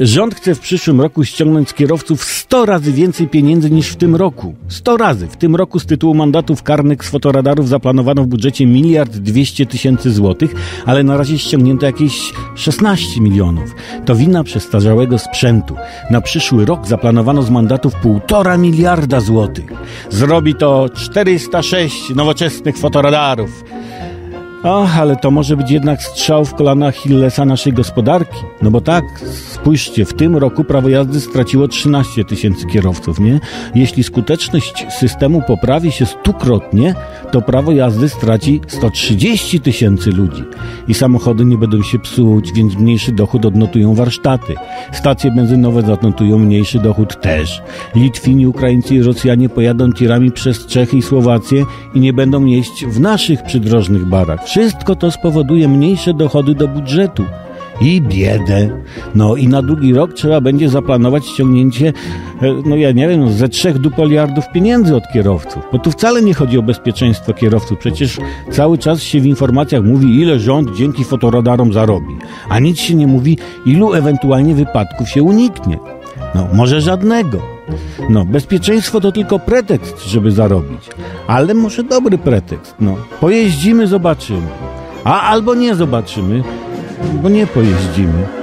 Rząd chce w przyszłym roku ściągnąć z kierowców 100 razy więcej pieniędzy niż w tym roku. 100 razy. W tym roku z tytułu mandatów karnych z fotoradarów zaplanowano w budżecie miliard 200 tysięcy złotych, ale na razie ściągnięto jakieś 16 milionów. To wina przestarzałego sprzętu. Na przyszły rok zaplanowano z mandatów 1,5 miliarda złotych. Zrobi to 406 nowoczesnych fotoradarów. Ach, ale to może być jednak strzał w kolana Hillesa naszej gospodarki. No bo tak, spójrzcie, w tym roku prawo jazdy straciło 13 tysięcy kierowców, nie? Jeśli skuteczność systemu poprawi się stukrotnie, to prawo jazdy straci 130 tysięcy ludzi. I samochody nie będą się psuć, więc mniejszy dochód odnotują warsztaty. Stacje benzynowe zanotują mniejszy dochód też. Litwini, Ukraińcy i Rosjanie pojadą tirami przez Czechy i Słowację i nie będą jeść w naszych przydrożnych barach. Wszystko to spowoduje mniejsze dochody do budżetu i biedę. No i na drugi rok trzeba będzie zaplanować ściągnięcie, e, no ja nie wiem, ze trzech dupoliardów pieniędzy od kierowców. Bo tu wcale nie chodzi o bezpieczeństwo kierowców. Przecież cały czas się w informacjach mówi, ile rząd dzięki fotoradarom zarobi. A nic się nie mówi, ilu ewentualnie wypadków się uniknie. No, może żadnego. No, bezpieczeństwo to tylko pretekst, żeby zarobić. Ale może dobry pretekst. No, pojeździmy, zobaczymy. A albo nie zobaczymy, bo nie pojeździmy.